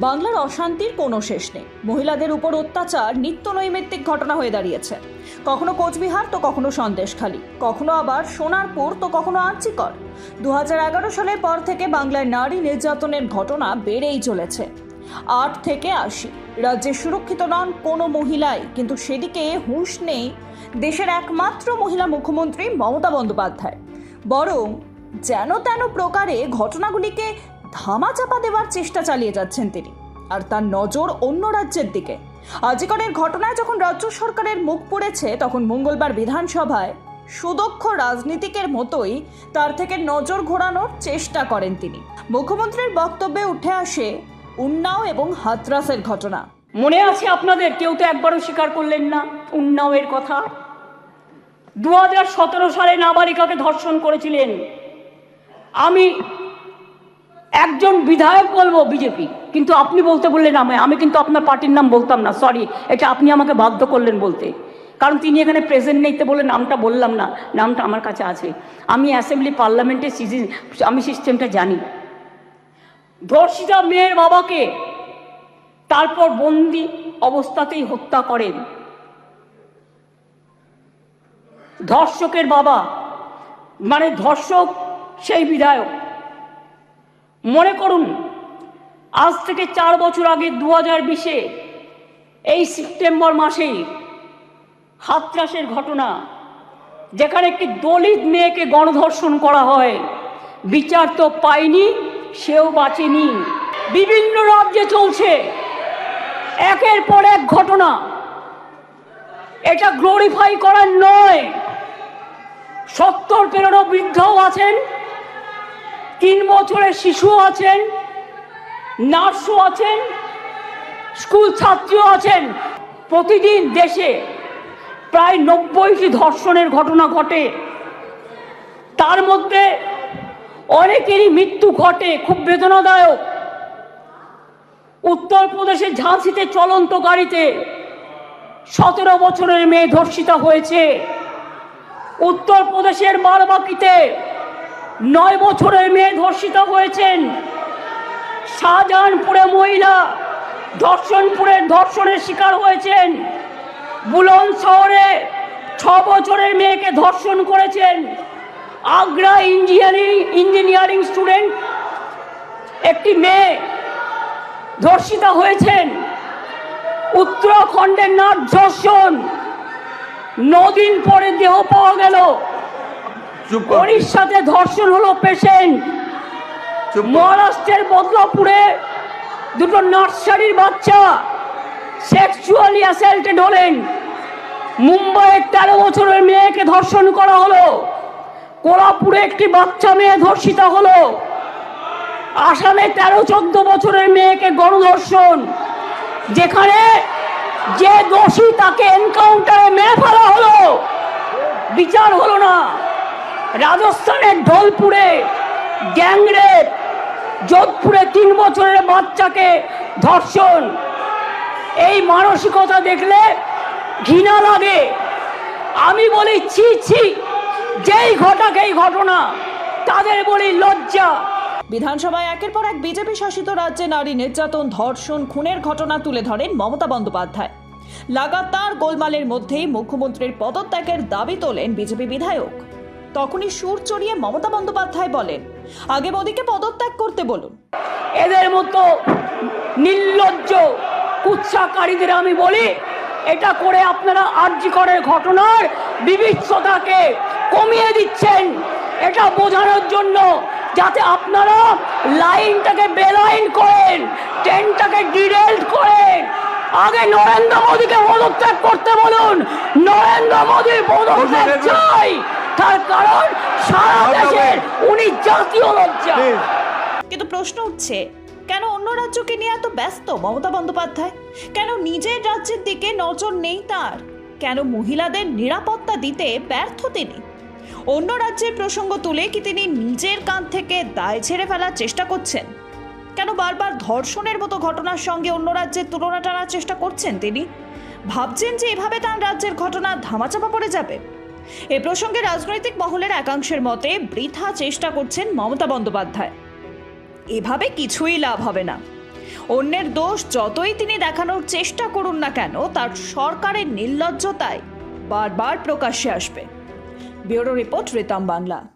বাংলার অশান্তির কোনো শেষ নেই। মহিলাদের উপর অত্যাচার নিত্য নৈমিত্তিক ঘটনা হয়ে দাঁড়িয়েছে। কখনো কোচবিহার, তো কখনো সন্দেশখালী। কখনো আবার সোনারপুর, তো কখনো আর্চিকর। দু সালের পর থেকে বাংলায় নারী নির্যাতনের ঘটনা বেড়েই চলেছে। আট থেকে আশি। রাজ্যে সুরক্ষিত নন কোনো মহিলাই। কিন্তু সেদিকে হুঁশ নেই দেশের একমাত্র মহিলা মুখ্যমন্ত্রী মমতা বন্দ্যোপাধ্যায়। বরং যেন তেন প্রকারে ঘটনাগুলিকে ধামাচাপা দেওয়ার চেষ্টা চালিয়ে যাচ্ছেন তিনি। আর তার নজর অন্য রাজ্যের দিকে। আজিকরের ঘটনায় যখন রাজ্য সরকারের মুখ পড়েছে, তখন মঙ্গলবার বিধানসভায় সুদক্ষ রাজনীতিকের মতোই তার থেকে নজর ঘোরানোর চেষ্টা করেন তিনি। মুখ্যমন্ত্রীর বক্তব্যে উঠে আসে উন্নাও এবং হাতরাসের ঘটনা। মনে আছে আপনাদের? কেউ তো একবারও স্বীকার করলেন না উন্নাওয়ের কথা। দু হাজার সতেরো সালে নাবালিকাকে ধর্ষণ করেছিলেন। আমি একজন বিধায়ক বলব বিজেপি কিন্তু আপনি বলতে বললেন আমায় আমি কিন্তু আপনার পার্টির নাম বলতাম না সরি এটা আপনি আমাকে বাধ্য করলেন বলতে। কারণ তিনি এখানে প্রেজেন্ট নেই তো বলে নামটা বললাম না, নামটা আমার কাছে আছে। আমি অ্যাসেম্বলি পার্লামেন্টের সিজন আমি সিস্টেমটা জানি। ধর্ষিতা মেয়ের বাবাকে তারপর বন্দি অবস্থাতেই হত্যা করেন। ধর্ষকের বাবা মানে ধর্ষক সেই বিধায়ক মনে করুন, আজ থেকে চার বছর আগে দু হাজার বিশে, এই সেপ্টেম্বর মাসেই হাতরাসের ঘটনা, যেখানে একটি দলিত মেয়েকে গণধর্ষণ করা হয়। বিচার তো পায়নি সেও বাঁচেনি। বিভিন্ন রাজ্যে চলছে। একের পর এক ঘটনা। এটা গ্লোরিফাই করার নয়। সত্তর পেরোনো বৃদ্ধও আছেন। তিন বছরের শিশু আছেন, নার্সও আছেন, স্কুল ছাত্রীও আছেন। প্রতিদিন দেশে প্রায় নব্বইটি ধর্ষণের ঘটনা ঘটে। তার মধ্যে অনেকেরই মৃত্যু ঘটে, খুব বেদনাদায়ক। উত্তরপ্রদেশের ঝাঁসিতে চলন্ত গাড়িতে সতেরো বছরের মেয়ে ধর্ষিতা হয়েছে। উত্তরপ্রদেশের বারবাকিতে নয় বছরের মেয়ে ধর্ষিত হয়েছেন। শাহজাহানপুরে মহিলা ধর্ষণপুরের ধর্ষণের শিকার হয়েছেন। বুলন শহরে ছ বছরের মেয়েকে ধর্ষণ করেছেন। আগ্রা ইঞ্জিনিয়ারিং ইঞ্জিনিয়ারিং স্টুডেন্ট একটি মেয়ে ধর্ষিতা হয়েছেন। উত্তরাখণ্ডের নাট ধর্ষণ। নদিন পরে দেহ পাওয়া গেল। উড়িষ্যাতে ধর্ষণ হলো পেশেন্ট। মহারাষ্ট্রের বদলাপুরে দুটো নার্সারির বাচ্চা সেক্সুয়ালি অ্যাসাল্টেড হলেন। মুম্বাইয়ের তেরো বছরের মেয়েকে ধর্ষণ করা হলো। কোলাপুরে একটি বাচ্চা মেয়ে ধর্ষিতা হলো। আসামে তেরো চোদ্দ বছরের মেয়েকে গণধর্ষণ। যেখানে যে দোষী তাকে এনকাউন্টারে মেয়ে ফেলা হলো। বিচার হলো না। রাজস্থানের ঢোলপুরে, গ্যাংরেপ, যোধপুরে তিন বছরের বাচ্চাকে ধর্ষণ। এই মানসিকতা দেখলে ঘৃণা লাগে। আমি বলি, ছি ছি, যেই ঘটাক এই ঘটনা, তাদের বলি লজ্জা। বিধানসভায় একের পর এক বিজেপি শাসিত রাজ্যে নারী নির্যাতন, ধর্ষণ, খুনের ঘটনা তুলে ধরেন মমতা বন্দ্যোপাধ্যায়। লাগাতার গোলমালের মধ্যেই মুখ্যমন্ত্রীর পদত্যাগের দাবি তোলেন বিজেপি বিধায়ক। তখনই সুর চড়িয়ে মমতা বন্দ্যোপাধ্যায় বলেন আগে মোদীকে পদত্যাগ করতে বলুন। এদের মতো নির্লজ্জ কুৎসাকারীদের আমি বলি এটা করে আপনারা আর্যিকরের ঘটনার বিভৎসতাকে কমিয়ে দিচ্ছেন। এটা বোঝানোর জন্য যাতে আপনারা লাইনটাকে বেলাইন করেন ট্রেনটাকে ডিরেল্ট করেন। আগে নরেন্দ্র মোদীকে পদত্যাগ করতে বলুন নরেন্দ্র মোদীর পদত্যাগ চাই। তার কারণ সারা দেশের উনি জাতীয় লজ্জা। কিন্তু প্রশ্ন উঠছে কেন অন্য রাজ্যকে নিয়ে এত ব্যস্ত মমতা বন্দ্যোপাধ্যায়? কেন নিজের রাজ্যের দিকে নজর নেই তার? কেন মহিলাদের নিরাপত্তা দিতে ব্যর্থ তিনি? অন্য রাজ্যের প্রসঙ্গ তুলে কি তিনি নিজের কাঁধ থেকে দায় ছেড়ে ফেলার চেষ্টা করছেন? কেন বারবার ধর্ষণের মতো ঘটনার সঙ্গে অন্য রাজ্যের তুলনা টানার চেষ্টা করছেন তিনি? ভাবছেন যে এভাবে তার রাজ্যের ঘটনা ধামাচাপা পড়ে যাবে? এ প্রসঙ্গে রাজনৈতিক মহলের একাংশের মতে, বৃথা চেষ্টা করছেন মমতা বন্দ্যোপাধ্যায়। এভাবে কিছুই লাভ হবে না। অন্যের দোষ যতই তিনি দেখানোর চেষ্টা করুন না কেন, তার সরকারের নির্লজ্জতায় বারবার প্রকাশ্যে আসবে। Bureau report Ritam Bangla.